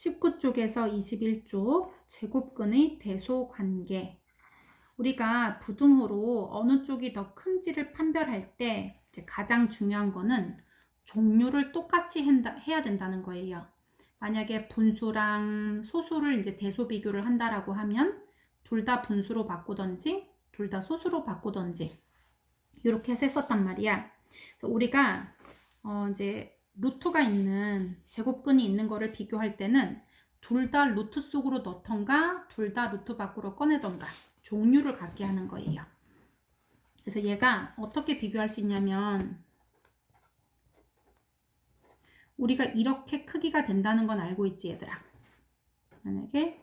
19쪽에서 21쪽 제곱근의 대소 관계. 우리가 부등호로 어느 쪽이 더 큰지를 판별할 때 가장 중요한 거는 종류를 똑같이 해야 된다는 거예요. 만약에 분수랑 소수를 이제 대소 비교를 한다라고 하면 둘 다 분수로 바꾸던지 둘 다 소수로 바꾸던지 이렇게 해서 했었단 말이야. 우리가 어 이제 루트가 있는 제곱근이 있는 거를 비교할 때는 둘 다 루트 속으로 넣던가 둘 다 루트 밖으로 꺼내던가 종류를 갖게 하는 거예요. 그래서 얘가 어떻게 비교할 수 있냐면 우리가 이렇게 크기가 된다는 건 알고 있지 얘들아. 만약에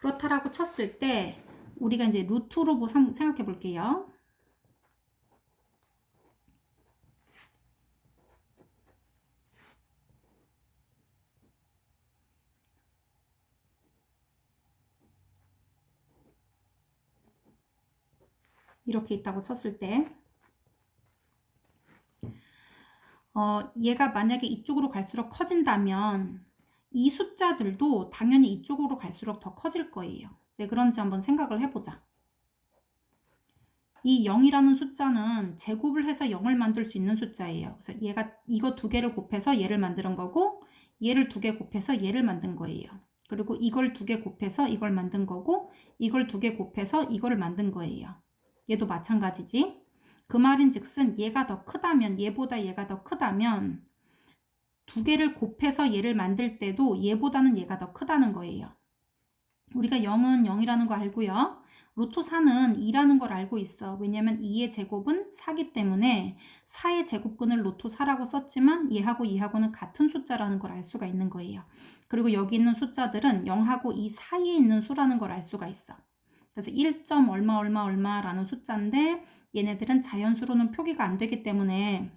그렇다라고 쳤을 때 우리가 이제 루트로 생각해 볼게요. 이렇게 있다고 쳤을 때, 어, 얘가 만약에 이쪽으로 갈수록 커진다면 이 숫자들도 당연히 이쪽으로 갈수록 더 커질 거예요. 왜 그런지 한번 생각을 해보자. 이 0이라는 숫자는 제곱을 해서 0을 만들 수 있는 숫자예요. 그래서 얘가 이거 두 개를 곱해서 얘를 만드는 거고 얘를 두 개 곱해서 얘를 만든 거예요. 그리고 이걸 두 개 곱해서 이걸 만든 거고 이걸 두 개 곱해서 이거를 만든 거예요. 얘도 마찬가지지. 그 말인 즉슨 얘가 더 크다면 얘보다 얘가 더 크다면 두 개를 곱해서 얘를 만들 때도 얘보다는 얘가 더 크다는 거예요. 우리가 0은 0이라는 거 알고요. 로또 4는 2라는 걸 알고 있어. 왜냐면 2의 제곱은 4기 때문에 4의 제곱근을 로또 4라고 썼지만 얘하고 2하고는 같은 숫자라는 걸 알 수가 있는 거예요. 그리고 여기 있는 숫자들은 0하고 2 사이에 있는 수라는 걸 알 수가 있어. 그래서 1. 얼마 얼마 얼마라는 숫자인데 얘네들은 자연수로는 표기가 안 되기 때문에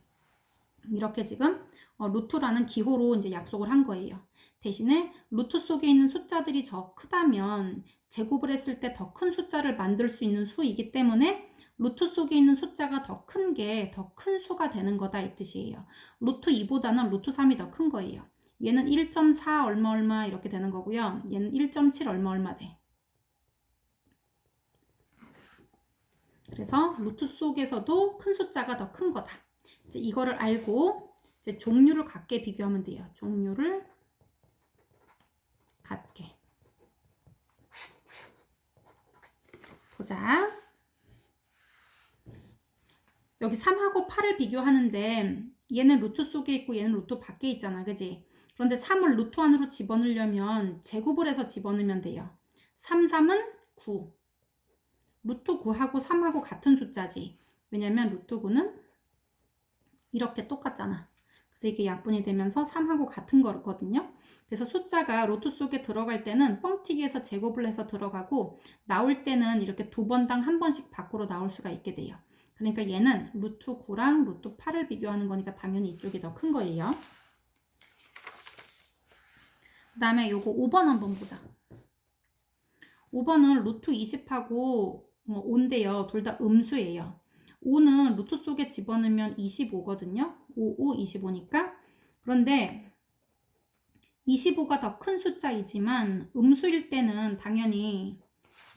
이렇게 지금 어, 루트라는 기호로 이제 약속을 한 거예요. 대신에 루트 속에 있는 숫자들이 더 크다면 제곱을 했을 때 더 큰 숫자를 만들 수 있는 수이기 때문에 루트 속에 있는 숫자가 더 큰 게 더 큰 수가 되는 거다 이 뜻이에요. 루트 2보다는 루트 3이 더 큰 거예요. 얘는 1.4 얼마 얼마 이렇게 되는 거고요. 얘는 1.7 얼마 얼마 돼. 그래서 루트 속에서도 큰 숫자가 더 큰 거다. 이제 이거를 알고 이제 종류를 같게 비교하면 돼요. 종류를 같게. 보자. 여기 3하고 8을 비교하는데 얘는 루트 속에 있고 얘는 루트 밖에 있잖아. 그지? 그런데 3을 루트 안으로 집어넣으려면 제곱을 해서 집어넣으면 돼요. 3, 3은 9. 루트 9하고 3하고 같은 숫자지. 왜냐면 루트 9는 이렇게 똑같잖아. 그래서 이게 약분이 되면서 3하고 같은 거거든요. 그래서 숫자가 루트 속에 들어갈 때는 뻥튀기해서 제곱을 해서 들어가고 나올 때는 이렇게 두 번당 한 번씩 밖으로 나올 수가 있게 돼요. 그러니까 얘는 루트 9랑 루트 8을 비교하는 거니까 당연히 이쪽이 더 큰 거예요. 그 다음에 요거 5번 한번 보자. 5번은 루트 20하고 5인데요. 둘 다 음수예요. 5는 루트 속에 집어넣으면 25거든요. 5, 5, 25니까. 그런데 25가 더 큰 숫자이지만 음수일 때는 당연히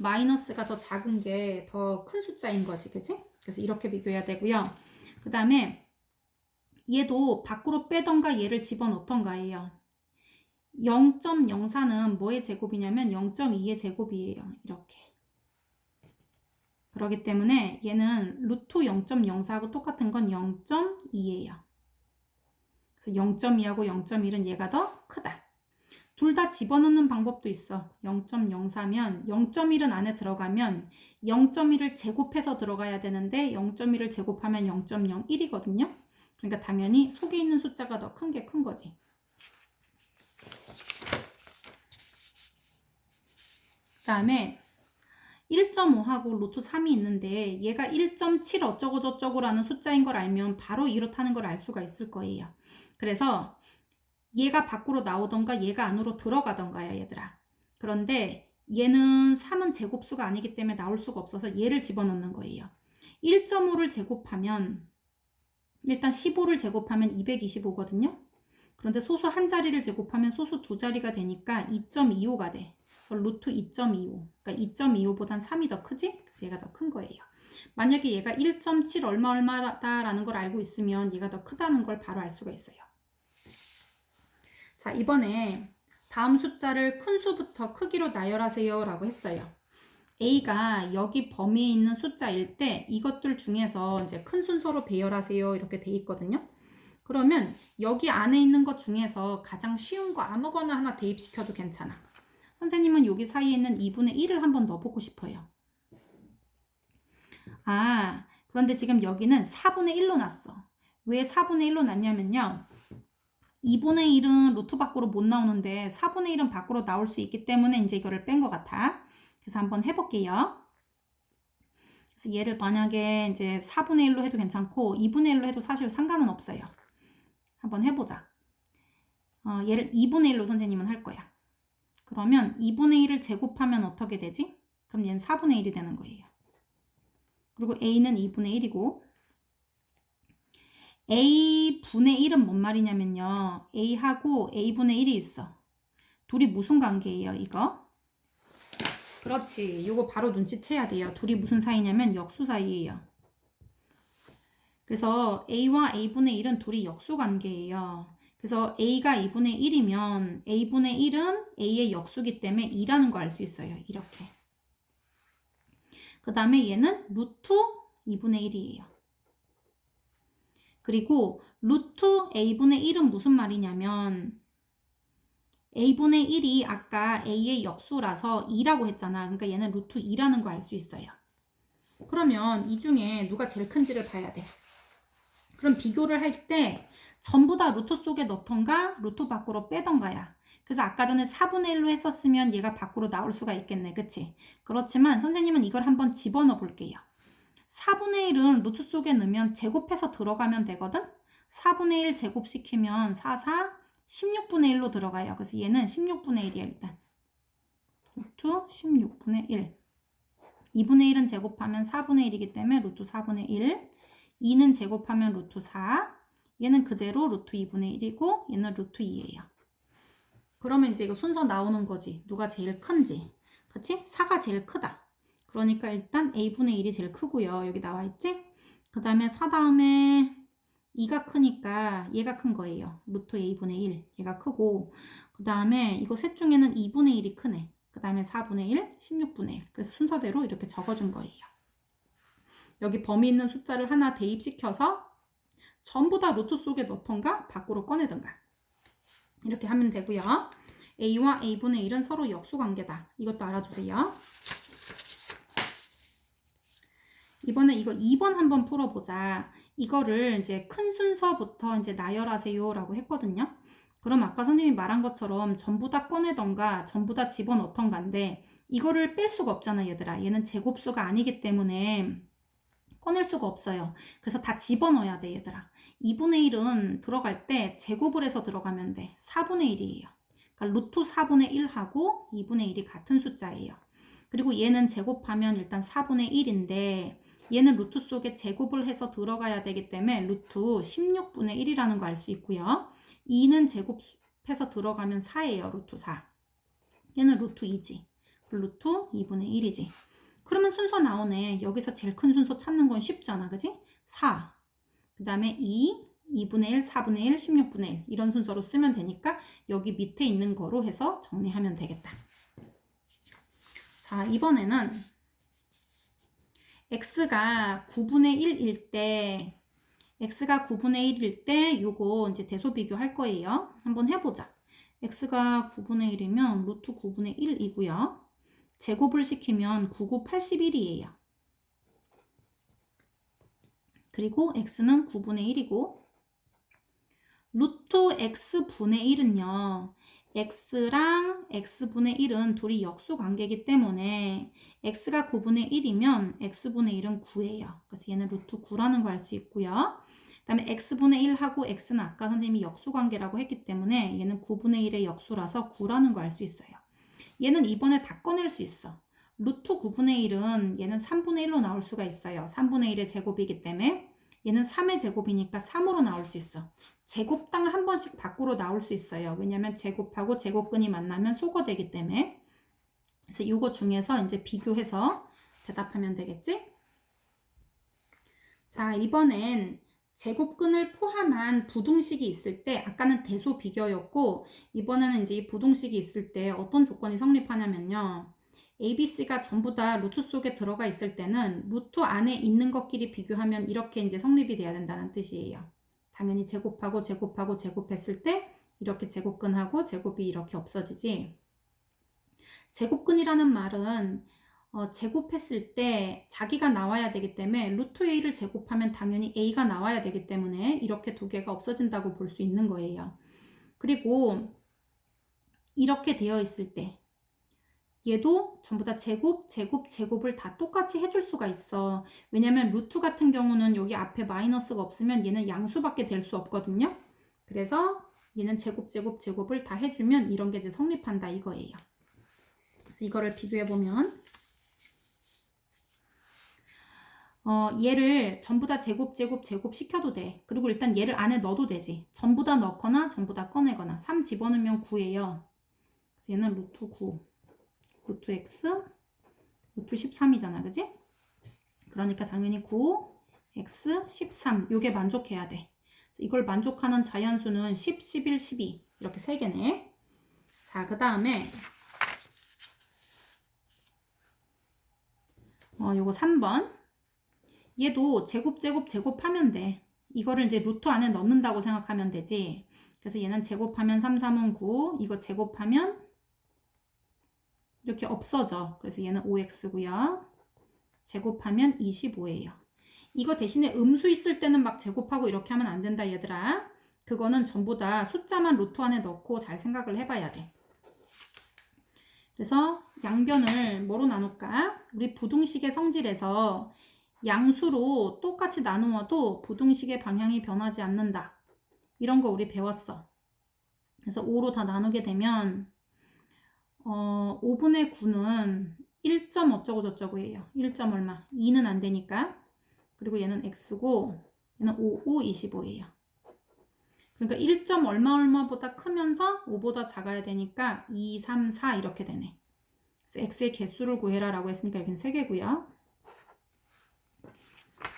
마이너스가 더 작은 게 더 큰 숫자인 거지. 그치? 그래서 이렇게 비교해야 되고요. 그 다음에 얘도 밖으로 빼던가 얘를 집어넣던가예요. 0.04는 뭐의 제곱이냐면 0.2의 제곱이에요. 이렇게. 그렇기 때문에 얘는 루트 0.04하고 똑같은 건 0.2예요. 그래서 0.2하고 0.1은 얘가 더 크다. 둘 다 집어넣는 방법도 있어. 0.04면 0.1은 안에 들어가면 0.1을 제곱해서 들어가야 되는데 0.1을 제곱하면 0.01이거든요. 그러니까 당연히 속에 있는 숫자가 더 큰 게 큰 거지. 그 다음에 1.5하고 로또 3이 있는데 얘가 1.7 어쩌고 저쩌고라는 숫자인 걸 알면 바로 이렇다는 걸 알 수가 있을 거예요. 그래서 얘가 밖으로 나오던가 얘가 안으로 들어가던가야 얘들아. 그런데 얘는 3은 제곱수가 아니기 때문에 나올 수가 없어서 얘를 집어넣는 거예요. 1.5를 제곱하면 일단 15를 제곱하면 225거든요. 그런데 소수 한 자리를 제곱하면 소수 두 자리가 되니까 2.25가 돼. 루트 2.25. 그러니까 2.25보단 3이 더 크지? 그래서 얘가 더 큰 거예요. 만약에 얘가 1.7 얼마 얼마다라는 걸 알고 있으면 얘가 더 크다는 걸 바로 알 수가 있어요. 자, 이번에 다음 숫자를 큰 수부터 크기로 나열하세요 라고 했어요. A가 여기 범위에 있는 숫자일 때 이것들 중에서 이제 큰 순서로 배열하세요 이렇게 돼 있거든요. 그러면 여기 안에 있는 것 중에서 가장 쉬운 거 아무거나 하나 대입시켜도 괜찮아. 선생님은 여기 사이에 있는 2분의 1을 한 번 넣어보고 싶어요. 아, 그런데 지금 여기는 4분의 1로 났어. 왜 4분의 1로 났냐면요. 2분의 1은 루트 밖으로 못 나오는데 4분의 1은 밖으로 나올 수 있기 때문에 이제 이거를 뺀 것 같아. 그래서 한번 해볼게요. 그래서 얘를 만약에 이제 4분의 1로 해도 괜찮고 2분의 1로 해도 사실 상관은 없어요. 한번 해보자. 어, 얘를 2분의 1로 선생님은 할 거야. 그러면 2분의 1을 제곱하면 어떻게 되지? 그럼 얘는 4분의 1이 되는 거예요. 그리고 a는 2분의 1이고 a분의 1은 뭔 말이냐면요. a하고 a분의 1이 있어. 둘이 무슨 관계예요, 이거? 그렇지. 이거 바로 눈치채야 돼요. 둘이 무슨 사이냐면 역수 사이예요. 그래서 a와 a분의 1은 둘이 역수 관계예요. 그래서 a가 2분의 1이면 a분의 1은 a의 역수기 때문에 2라는 거 알 수 있어요. 이렇게. 그 다음에 얘는 루트 2분의 1이에요. 그리고 루트 a분의 1은 무슨 말이냐면 a분의 1이 아까 a의 역수라서 2라고 했잖아. 그러니까 얘는 루트 2라는 거 알 수 있어요. 그러면 이 중에 누가 제일 큰지를 봐야 돼. 그럼 비교를 할 때 전부 다 루트 속에 넣던가 루트 밖으로 빼던가야. 그래서 아까 전에 4분의 1로 했었으면 얘가 밖으로 나올 수가 있겠네. 그치? 그렇지만 선생님은 이걸 한번 집어넣어 볼게요. 4분의 1은 루트 속에 넣으면 제곱해서 들어가면 되거든? 4분의 1 제곱시키면 4, 4, 16분의 1로 들어가요. 그래서 얘는 16분의 1이야 일단. 루트 16분의 1. 2분의 1은 제곱하면 4분의 1이기 때문에 루트 4분의 1. 2는 제곱하면 루트 4. 얘는 그대로 루트 2분의 1이고 얘는 루트 2예요. 그러면 이제 이거 순서 나오는 거지. 누가 제일 큰지. 그치? 4가 제일 크다. 그러니까 일단 a분의 1이 제일 크고요. 여기 나와 있지? 그 다음에 4 다음에 2가 크니까 얘가 큰 거예요. 루트 a분의 1. 얘가 크고 그 다음에 이거 셋 중에는 2분의 1이 크네. 그 다음에 4분의 1, 16분의 1. 그래서 순서대로 이렇게 적어준 거예요. 여기 범위 있는 숫자를 하나 대입시켜서 전부 다 루트 속에 넣던가 밖으로 꺼내던가 이렇게 하면 되고요. a와 a분의 1은 서로 역수관계다. 이것도 알아주세요. 이번에 이거 2번 한번 풀어보자. 이거를 이제 큰 순서부터 이제 나열하세요 라고 했거든요. 그럼 아까 선생님이 말한 것처럼 전부 다 꺼내던가 전부 다 집어넣던가인데 이거를 뺄 수가 없잖아 얘들아. 얘는 제곱수가 아니기 때문에 꺼낼 수가 없어요. 그래서 다 집어넣어야 돼 얘들아. 2분의 1은 들어갈 때 제곱을 해서 들어가면 돼. 4분의 1이에요. 그러니까 루트 4분의 1하고 2분의 1이 같은 숫자예요. 그리고 얘는 제곱하면 일단 4분의 1인데 얘는 루트 속에 제곱을 해서 들어가야 되기 때문에 루트 16분의 1이라는 거 알 수 있고요. 2는 제곱해서 들어가면 4예요. 루트 4. 얘는 루트 2지. 루트 2분의 1이지. 그러면 순서 나오네. 여기서 제일 큰 순서 찾는 건 쉽잖아. 그지? 4. 그 다음에 2, 2분의 1, 4분의 1, 16분의 1 이런 순서로 쓰면 되니까 여기 밑에 있는 거로 해서 정리하면 되겠다. 자, 이번에는 x가 9분의 1일 때 x가 9분의 1일 때 요거 이제 대소 비교할 거예요. 한번 해보자. x가 9분의 1이면 루트 9분의 1이고요. 제곱을 시키면 99, 81이에요. 그리고 x는 9분의 1이고 루트 x분의 1은요. x랑 x분의 1은 둘이 역수 관계이기 때문에 x가 9분의 1이면 x분의 1은 9예요. 그래서 얘는 루트 9라는 걸 알 수 있고요. 그 다음에 x분의 1하고 x는 아까 선생님이 역수 관계라고 했기 때문에 얘는 9분의 1의 역수라서 9라는 걸 알 수 있어요. 얘는 이번에 다 꺼낼 수 있어. 루트 9분의 1은 얘는 3분의 1로 나올 수가 있어요. 3분의 1의 제곱이기 때문에 얘는 3의 제곱이니까 3으로 나올 수 있어. 제곱당 한 번씩 밖으로 나올 수 있어요. 왜냐면 제곱하고 제곱근이 만나면 소거되기 때문에. 그래서 이거 중에서 이제 비교해서 대답하면 되겠지? 자, 이번엔 제곱근을 포함한 부등식이 있을 때 아까는 대소 비교였고 이번에는 이제 이 부등식이 있을 때 어떤 조건이 성립하냐면요. ABC가 전부 다 루트 속에 들어가 있을 때는 루트 안에 있는 것끼리 비교하면 이렇게 이제 성립이 돼야 된다는 뜻이에요. 당연히 제곱하고 제곱하고 제곱했을 때 이렇게 제곱근하고 제곱이 이렇게 없어지지. 제곱근이라는 말은 어, 제곱했을 때 자기가 나와야 되기 때문에 루트 a를 제곱하면 당연히 a가 나와야 되기 때문에 이렇게 두 개가 없어진다고 볼 수 있는 거예요. 그리고 이렇게 되어 있을 때 얘도 전부 다 제곱, 제곱, 제곱을 다 똑같이 해줄 수가 있어. 왜냐면 루트 같은 경우는 여기 앞에 마이너스가 없으면 얘는 양수밖에 될 수 없거든요. 그래서 얘는 제곱, 제곱, 제곱을 다 해주면 이런 게 이제 성립한다 이거예요. 그래서 이거를 비교해보면 어, 얘를 전부 다 제곱, 제곱, 제곱 시켜도 돼. 그리고 일단 얘를 안에 넣어도 되지. 전부 다 넣거나 전부 다 꺼내거나. 3 집어넣으면 9예요. 그래서 얘는 루트 9. 루트 x, 루트 13이잖아. 그지? 그러니까 당연히 9, x, 13. 요게 만족해야 돼. 이걸 만족하는 자연수는 10, 11, 12. 이렇게 세 개네. 자, 그 다음에 어, 요거 3번. 얘도 제곱 제곱 제곱하면 돼. 이거를 이제 루트 안에 넣는다고 생각하면 되지. 그래서 얘는 제곱하면 3, 3은 9. 이거 제곱하면 이렇게 없어져. 그래서 얘는 5x고요. 제곱하면 25예요. 이거 대신에 음수 있을 때는 막 제곱하고 이렇게 하면 안 된다 얘들아. 그거는 전부 다 숫자만 루트 안에 넣고 잘 생각을 해봐야 돼. 그래서 양변을 뭐로 나눌까? 우리 부등식의 성질에서 양수로 똑같이 나누어도 부등식의 방향이 변하지 않는다. 이런 거 우리 배웠어. 그래서 5로 다 나누게 되면 어, 5분의 9는 1점 어쩌고 저쩌고예요. 1점 얼마. 2는 안 되니까. 그리고 얘는 x고 얘는 5, 5, 25예요. 그러니까 1점 얼마 얼마보다 크면서 5보다 작아야 되니까 2, 3, 4 이렇게 되네. 그래서 x의 개수를 구해라 라고 했으니까 여기는 3개고요.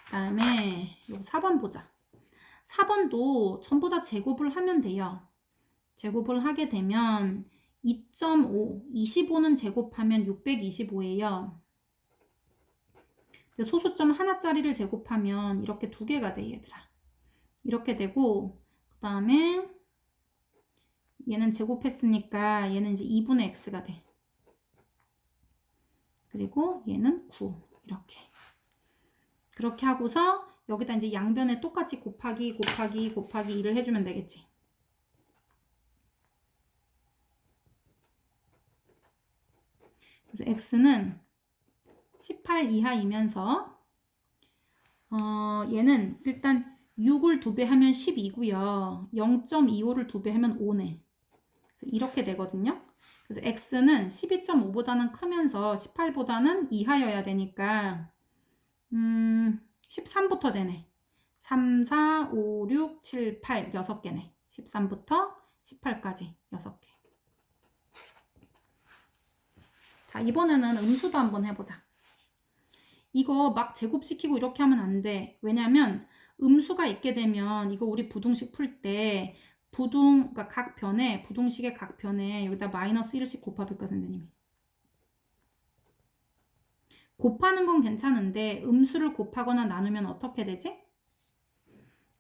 그 다음에 요 4번 보자. 4번도 전부 다 제곱을 하면 돼요. 제곱을 하게 되면 2.5, 25는 제곱하면 625예요. 소수점 하나짜리를 제곱하면 이렇게 두 개가 돼 얘들아. 이렇게 되고 그 다음에 얘는 제곱했으니까 얘는 이제 2분의 x가 돼. 그리고 얘는 9 이렇게. 그렇게 하고서 여기다 이제 양변에 똑같이 곱하기 곱하기 곱하기 2를 해주면 되겠지. 그래서 x는 18 이하이면서 어, 얘는 일단 6을 2배 하면 12고요. 0.25를 2배 하면 5네. 그래서 이렇게 되거든요. 그래서 x는 12.5보다는 크면서 18보다는 이하여야 되니까 음, 13부터 되네. 3, 4, 5, 6, 7, 8 6개네. 13부터 18까지 6개. 자, 이번에는 음수도 한번 해보자. 이거 막 제곱시키고 이렇게 하면 안 돼. 왜냐면 음수가 있게 되면 이거 우리 부등식 풀 때 부등, 그러니까 각 변에, 부등식의 각 변에 여기다 마이너스 1씩 곱합니까, 선생님이? 곱하는 건 괜찮은데 음수를 곱하거나 나누면 어떻게 되지?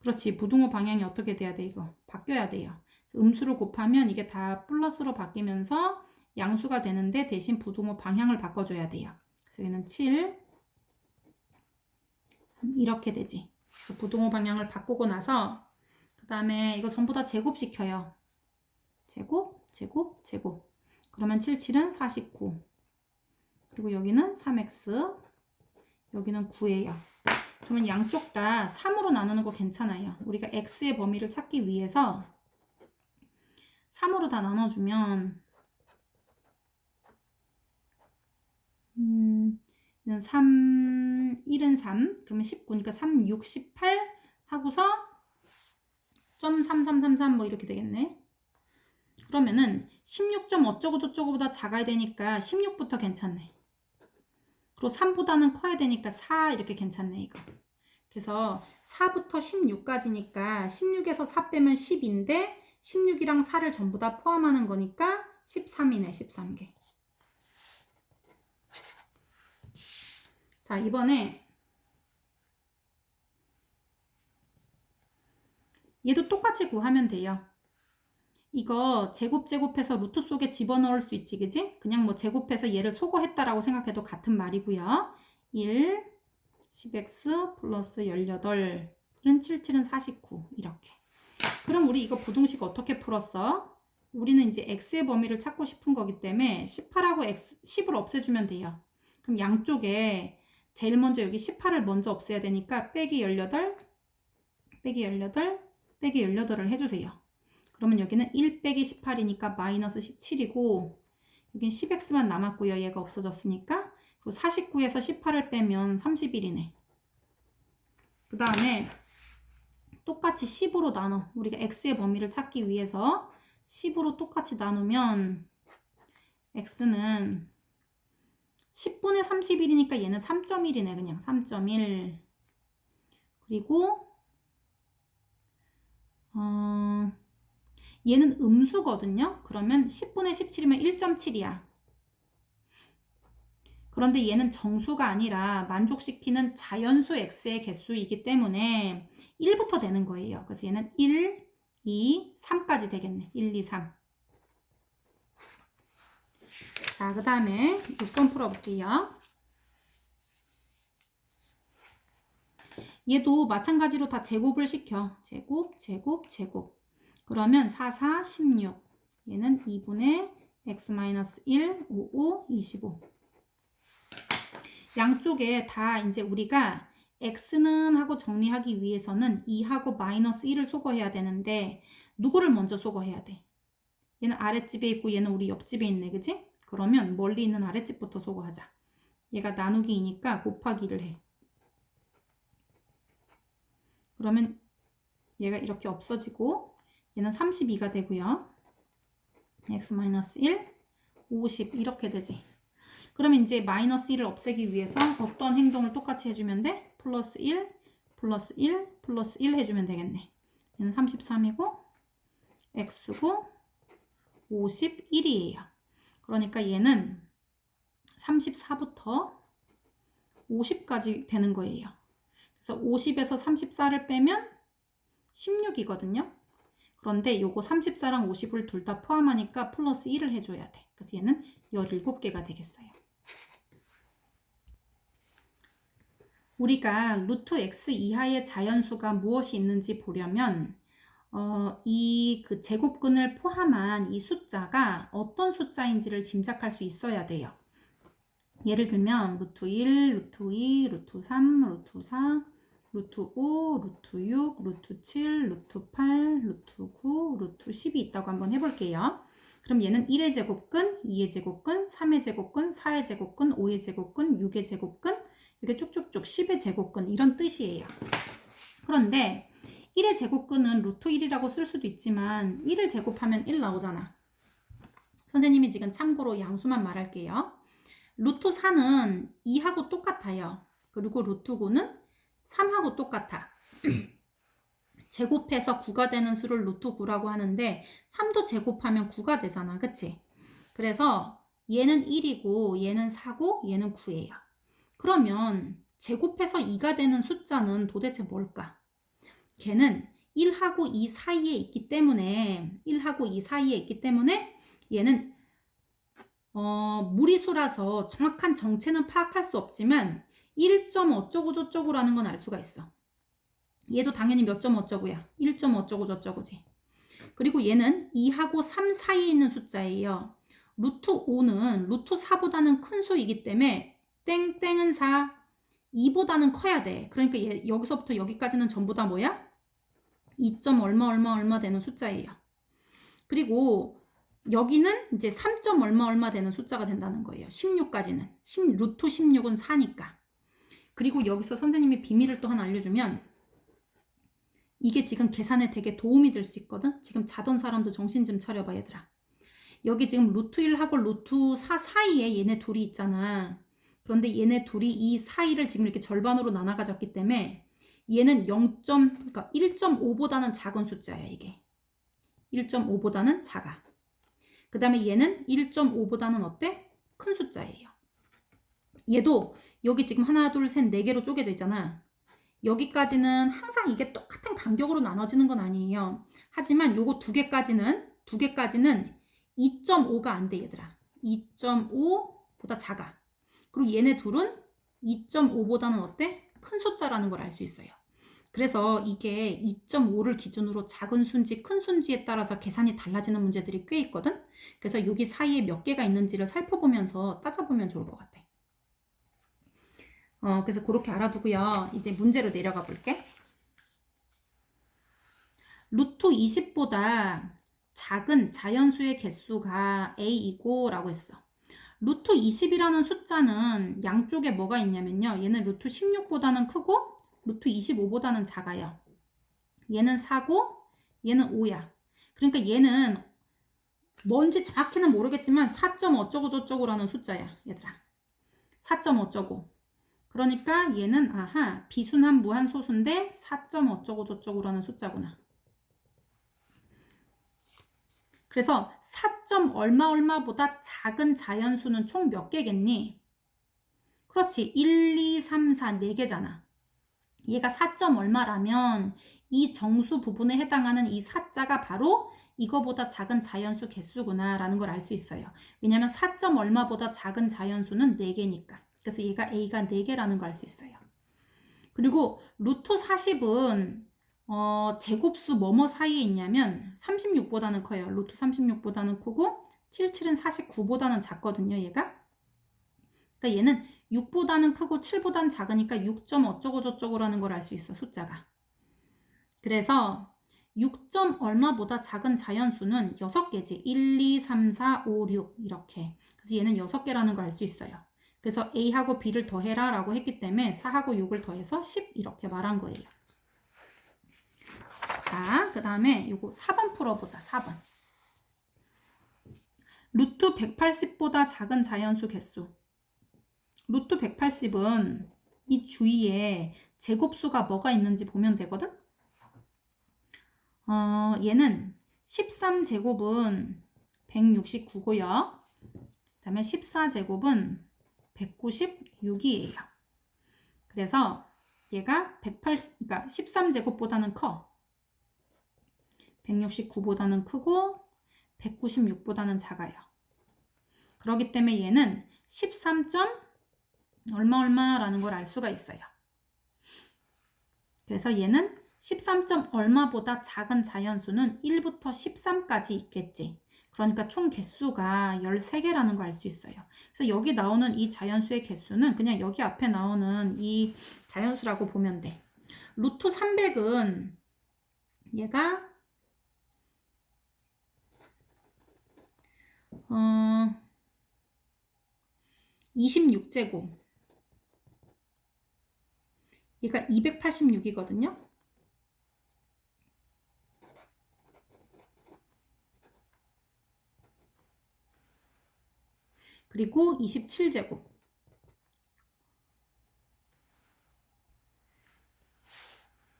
그렇지. 부등호 방향이 어떻게 돼야 돼, 이거? 바뀌어야 돼요. 음수를 곱하면 이게 다 플러스로 바뀌면서 양수가 되는데 대신 부등호 방향을 바꿔줘야 돼요. 그래서 얘는 7 이렇게 되지. 부등호 방향을 바꾸고 나서 그 다음에 이거 전부 다 제곱시켜요. 제곱, 제곱, 제곱. 그러면 7, 7은 49. 그리고 여기는 3x, 여기는 9예요. 그러면 양쪽 다 3으로 나누는 거 괜찮아요. 우리가 x의 범위를 찾기 위해서 3으로 다 나눠주면 음, 3, 1은 3, 그러면 19니까 3, 6, 18, 하고서 0.3333 뭐 이렇게 되겠네. 그러면은 16점 어쩌고 저쩌고보다 작아야 되니까 16부터 괜찮네. 그리고 3보다는 커야 되니까 4 이렇게 괜찮네 이거. 그래서 4부터 16까지니까 16에서 4 빼면 10인데 16이랑 4를 전부 다 포함하는 거니까 13이네 13개. 자 이번에 얘도 똑같이 구하면 돼요. 이거 제곱 제곱해서 루트 속에 집어넣을 수 있지 그지? 그냥 뭐 제곱해서 얘를 소거했다라고 생각해도 같은 말이고요. 1, 10x 플러스 18은 77은 49 이렇게. 그럼 우리 이거 부등식 어떻게 풀었어? 우리는 이제 x의 범위를 찾고 싶은 거기 때문에 18하고 x, 10을 없애주면 돼요. 그럼 양쪽에 제일 먼저 여기 18을 먼저 없애야 되니까 빼기 18, 빼기 18, 빼기 18을 해주세요. 그러면 여기는 1 빼기 18이니까 마이너스 17이고 여긴 10x만 남았고요. 얘가 없어졌으니까 그리고 49에서 18을 빼면 31이네. 그 다음에 똑같이 10으로 나눠. 우리가 x의 범위를 찾기 위해서 10으로 똑같이 나누면 x는 10분의 31이니까 얘는 3.1이네. 그냥 3.1 그리고 어, 얘는 음수거든요. 그러면 10분의 17이면 1.7이야. 그런데 얘는 정수가 아니라 만족시키는 자연수 x의 개수이기 때문에 1부터 되는 거예요. 그래서 얘는 1, 2, 3까지 되겠네. 1, 2, 3. 자, 그 다음에 6번 풀어볼게요. 얘도 마찬가지로 다 제곱을 시켜. 제곱, 제곱, 제곱. 그러면 4, 4, 16. 얘는 2분의 x-1, 5, 5, 25. 양쪽에 다 이제 우리가 x는 하고 정리하기 위해서는 2하고 마이너스 1을 소거해야 되는데 누구를 먼저 소거해야 돼? 얘는 아랫집에 있고 얘는 우리 옆집에 있네. 그지? 그러면 멀리 있는 아랫집부터 소거하자. 얘가 나누기 2니까 곱하기를 해. 그러면 얘가 이렇게 없어지고 얘는 32가 되고요. x-1, 50 이렇게 되지. 그러면 이제 마이너스 1을 없애기 위해서 어떤 행동을 똑같이 해주면 돼? 플러스 1, 플러스 1, 플러스 1 해주면 되겠네. 얘는 33이고 x고 51이에요. 그러니까 얘는 34부터 50까지 되는 거예요. 그래서 50에서 34를 빼면 16이거든요. 그런데 요거 34랑 50을 둘 다 포함하니까 플러스 1을 해줘야 돼. 그래서 얘는 17개가 되겠어요. 우리가 루트 x 이하의 자연수가 무엇이 있는지 보려면 어, 이 그 제곱근을 포함한 이 숫자가 어떤 숫자인지를 짐작할 수 있어야 돼요. 예를 들면 루트 1, 루트 2, 루트 3, 루트 4, 루트 5, 루트 6, 루트 7, 루트 8, 루트 9, 루트 10이 있다고 한번 해볼게요. 그럼 얘는 1의 제곱근, 2의 제곱근, 3의 제곱근, 4의 제곱근, 5의 제곱근, 6의 제곱근 이렇게 쭉쭉쭉 10의 제곱근 이런 뜻이에요. 그런데 1의 제곱근은 루트 1이라고 쓸 수도 있지만 1을 제곱하면 1 나오잖아. 선생님이 지금 참고로 양수만 말할게요. 루트 4는 2하고 똑같아요. 그리고 루트 9는 3하고 똑같아. 제곱해서 9가 되는 수를 루트 9라고 하는데 3도 제곱하면 9가 되잖아. 그치? 그래서 얘는 1이고 얘는 4고 얘는 9예요. 그러면 제곱해서 2가 되는 숫자는 도대체 뭘까? 걔는 1하고 2 사이에 있기 때문에 1하고 2 사이에 있기 때문에 얘는 어, 무리수라서 정확한 정체는 파악할 수 없지만 1점 어쩌고 저쩌고라는 건 알 수가 있어. 얘도 당연히 몇 점 어쩌고야. 1점 어쩌고 저쩌고지. 그리고 얘는 2하고 3 사이에 있는 숫자예요. 루트 5는 루트 4보다는 큰 수이기 때문에 땡땡은 4, 2보다는 커야 돼. 그러니까 얘, 여기서부터 여기까지는 전부 다 뭐야? 2점 얼마 얼마 얼마 되는 숫자예요. 그리고 여기는 이제 3점 얼마 얼마 되는 숫자가 된다는 거예요. 16까지는. 10, 루트 16은 4니까. 그리고 여기서 선생님이 비밀을 또 하나 알려주면 이게 지금 계산에 되게 도움이 될 수 있거든? 지금 자던 사람도 정신 좀 차려봐, 얘들아. 여기 지금 루트 1하고 루트 4 사이에 얘네 둘이 있잖아. 그런데 얘네 둘이 이 사이를 지금 이렇게 절반으로 나눠 가졌기 때문에 얘는 0. 그러니까 1.5보다는 작은 숫자야, 이게. 1.5보다는 작아. 그 다음에 얘는 1.5보다는 어때? 큰 숫자예요. 얘도 여기 지금 하나, 둘, 셋, 네 개로 쪼개져 있잖아. 여기까지는 항상 이게 똑같은 간격으로 나눠지는 건 아니에요. 하지만 요거 두 개까지는, 두 개까지는 2.5가 안 돼, 얘들아. 2.5보다 작아. 그리고 얘네 둘은 2.5보다는 어때? 큰 숫자라는 걸 알 수 있어요. 그래서 이게 2.5를 기준으로 작은 순지, 큰 순지에 따라서 계산이 달라지는 문제들이 꽤 있거든? 그래서 여기 사이에 몇 개가 있는지를 살펴보면서 따져보면 좋을 것 같아. 어, 그래서 그렇게 알아두고요. 이제 문제로 내려가 볼게. 루트 20보다 작은 자연수의 개수가 a이고 라고 했어. 루트 20이라는 숫자는 양쪽에 뭐가 있냐면요. 얘는 루트 16보다는 크고 루트 25보다는 작아요. 얘는 4고 얘는 5야. 그러니까 얘는 뭔지 정확히는 모르겠지만 4점 어쩌고 저쩌고라는 숫자야. 얘들아. 4점 어쩌고. 그러니까 얘는 아하 비순한 무한 소수인데 4점 어쩌고 저쩌고라는 숫자구나. 그래서 4점 얼마 얼마보다 작은 자연수는 총 몇 개겠니? 그렇지. 1, 2, 3, 4, 4개잖아. 얘가 4점 얼마라면 이 정수 부분에 해당하는 이 4자가 바로 이거보다 작은 자연수 개수구나 라는 걸 알 수 있어요. 왜냐면 4점 얼마보다 작은 자연수는 4개니까. 그래서 얘가 A가 4개라는 걸 알 수 있어요. 그리고 루트 40은 어, 제곱수 뭐뭐 사이에 있냐면 36보다는 커요. 루트 36보다는 크고 77은 49보다는 작거든요. 얘가. 그러니까 얘는 6보다는 크고 7보다는 작으니까 6점 어쩌고 저쩌고라는 걸 알 수 있어. 숫자가. 그래서 6점 얼마보다 작은 자연수는 6개지. 1, 2, 3, 4, 5, 6 이렇게. 그래서 얘는 6개라는 걸 알 수 있어요. 그래서 A하고 B를 더해라 라고 했기 때문에 4하고 6을 더해서 10 이렇게 말한 거예요. 자, 그 다음에 요거 4번 풀어보자. 4번. 루트 180보다 작은 자연수 개수. 루트 180은 이 주위에 제곱수가 뭐가 있는지 보면 되거든? 어, 얘는 13제곱은 169고요. 그 다음에 14제곱은 196이에요. 그래서 얘가 180, 그러니까 13제곱보다는 커. 169보다는 크고 196보다는 작아요. 그렇기 때문에 얘는 13. 얼마 얼마라는 걸 알 수가 있어요. 그래서 얘는 13점 얼마보다 작은 자연수는 1부터 13까지 있겠지. 그러니까 총 개수가 13개라는 걸 알 수 있어요. 그래서 여기 나오는 이 자연수의 개수는 그냥 여기 앞에 나오는 이 자연수라고 보면 돼. 루트 300은 얘가 어 26제곱 얘가 286이거든요. 그리고 27제곱.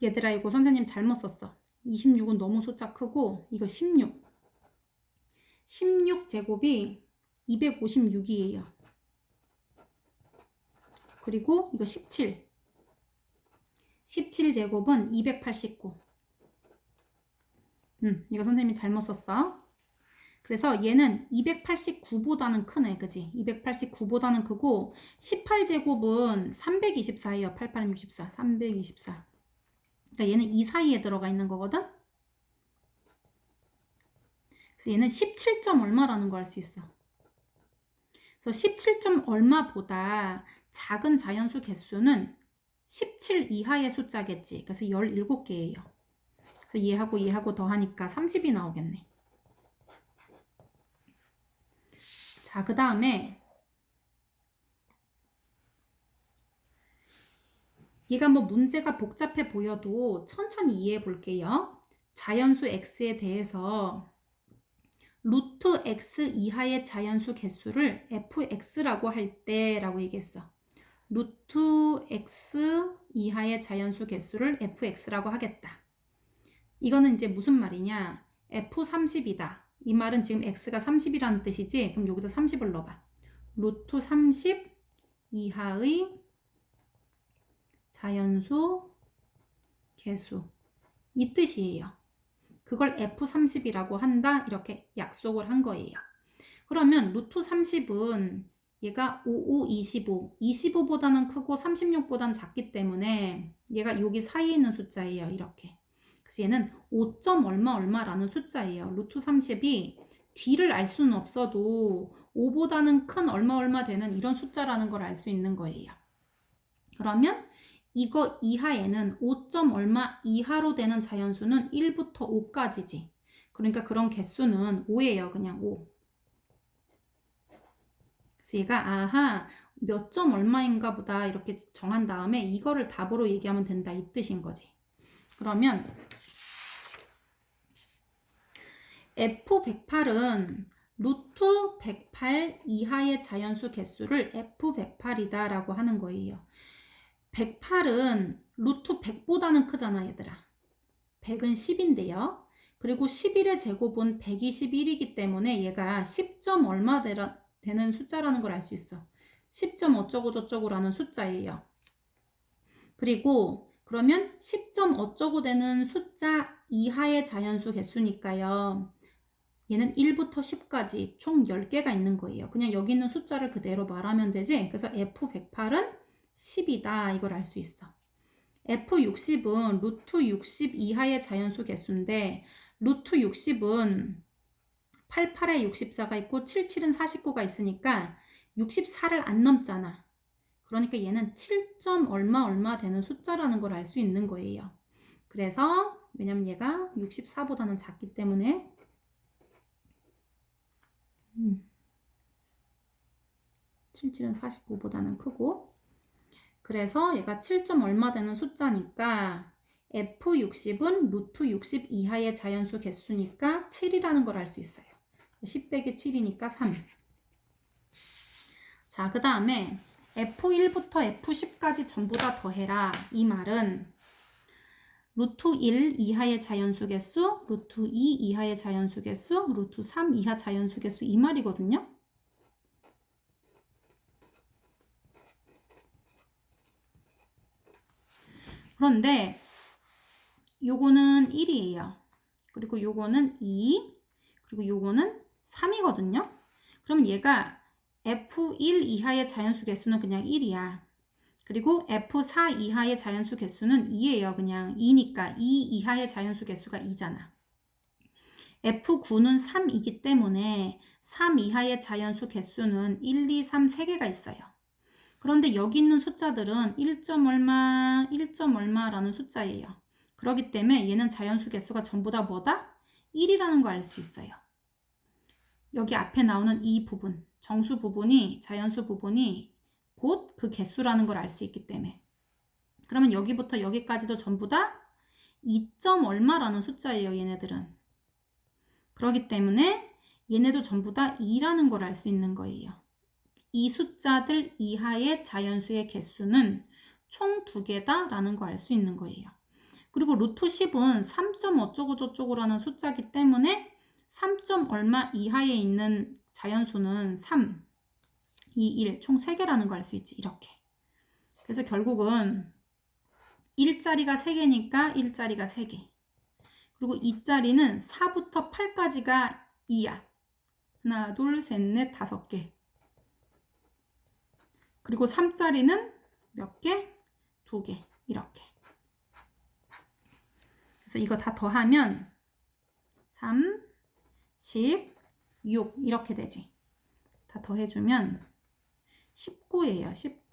얘들아 이거 선생님 잘못 썼어. 26은 너무 숫자 크고 이거 16. 16제곱이 256이에요. 그리고 이거 17. 17제곱은 289. 음, 이거 선생님이 잘못 썼어. 그래서 얘는 289보다는 크네, 그지? 289보다는 크고 18제곱은 324예요. 88은 64, 324. 그러니까 얘는 이 사이에 들어가 있는 거거든? 그래서 얘는 17점 얼마라는 거 알 수 있어. 그래서 17점 얼마보다 작은 자연수 개수는 17 이하의 숫자겠지. 그래서 17개예요. 그래서 얘하고 얘하고 더하니까 30이 나오겠네. 자, 그 다음에 얘가 뭐 문제가 복잡해 보여도 천천히 이해해 볼게요. 자연수 x에 대해서 루트 x 이하의 자연수 개수를 fx라고 할 때라고 얘기했어. 루트 x 이하의 자연수 개수를 fx라고 하겠다. 이거는 이제 무슨 말이냐? f30이다. 이 말은 지금 x가 30이라는 뜻이지? 그럼 여기다 30을 넣어봐. 루트 30 이하의 자연수 개수. 이 뜻이에요. 그걸 f30이라고 한다. 이렇게 약속을 한 거예요. 그러면 루트 30은 얘가 55, 25, 25보다는 크고 36보다는 작기 때문에 얘가 여기 사이에 있는 숫자예요. 이렇게. 그래서 얘는 5. 얼마 얼마라는 숫자예요. 루트 30이 뒤를 알 수는 없어도 5보다는 큰 얼마 얼마 되는 이런 숫자라는 걸 알 수 있는 거예요. 그러면 이거 이하에는 5. 얼마 이하로 되는 자연수는 1부터 5까지지. 그러니까 그런 개수는 5예요. 그냥 5. 그래서 얘가 아하 몇 점 얼마인가 보다 이렇게 정한 다음에 이거를 답으로 얘기하면 된다 이 뜻인 거지. 그러면 F108은 루트 108 이하의 자연수 개수를 F108이다 라고 하는 거예요. 108은 루트 100보다는 크잖아 얘들아. 100은 10인데요. 그리고 11의 제곱은 121이기 때문에 얘가 10점 얼마 되는 숫자라는 걸 알 수 있어. 10점 어쩌고 저쩌고라는 숫자예요. 그리고 그러면 10점 어쩌고 되는 숫자 이하의 자연수 개수니까요. 얘는 1부터 10까지 총 10개가 있는 거예요. 그냥 여기 있는 숫자를 그대로 말하면 되지. 그래서 F108은 10이다. 이걸 알 수 있어. F60은 루트 60 이하의 자연수 개수인데 루트 60은 88에 64가 있고 77은 49가 있으니까 64를 안 넘잖아. 그러니까 얘는 7점 얼마 얼마 되는 숫자라는 걸 알 수 있는 거예요. 그래서 왜냐면 얘가 64보다는 작기 때문에 음. 77은 49보다는 크고 그래서 얘가 7점 얼마 되는 숫자니까 F60은 루트 60 이하의 자연수 개수니까 7이라는 걸 알 수 있어요. 10 빼기 7이니까 3. 자, 그 다음에 F1부터 F10까지 전부 다 더해라. 이 말은 루트 1 이하의 자연수 개수, 루트 2 이하의 자연수 개수, 루트 3 이하 자연수 개수 이 말이거든요. 그런데 요거는 1이에요. 그리고 요거는 2, 그리고 요거는 3이거든요. 그럼 얘가 F1 이하의 자연수 개수는 그냥 1이야. 그리고 F4 이하의 자연수 개수는 2예요. 그냥 2니까 2 이하의 자연수 개수가 2잖아. F9는 3이기 때문에 3 이하의 자연수 개수는 1, 2, 3, 3개가 있어요. 그런데 여기 있는 숫자들은 1점 얼마, 1점 얼마라는 숫자예요. 그렇기 때문에 얘는 자연수 개수가 전부 다 뭐다? 1이라는 거 알 수 있어요. 여기 앞에 나오는 이 부분, 정수 부분이, 자연수 부분이 곧 그 개수라는 걸 알 수 있기 때문에. 그러면 여기부터 여기까지도 전부 다 2점 얼마라는 숫자예요, 얘네들은. 그렇기 때문에 얘네도 전부 다 2라는 걸 알 수 있는 거예요. 이 숫자들 이하의 자연수의 개수는 총 두 개다 라는 거 알 수 있는 거예요. 그리고 루트 10은 3점 어쩌고 저쩌고라는 숫자기 때문에 3점 얼마 이하에 있는 자연수는 3, 2, 1, 총 3개라는 걸 알 수 있지. 이렇게. 그래서 결국은 1자리가 3개니까 1자리가 3개. 그리고 2자리는 4부터 8까지가 2야. 하나, 둘, 셋, 넷, 다섯 개. 그리고 3자리는 몇 개? 두 개. 이렇게. 그래서 이거 다 더하면 3, 10, 6 이렇게 되지. 다 더해주면 19예요. 19.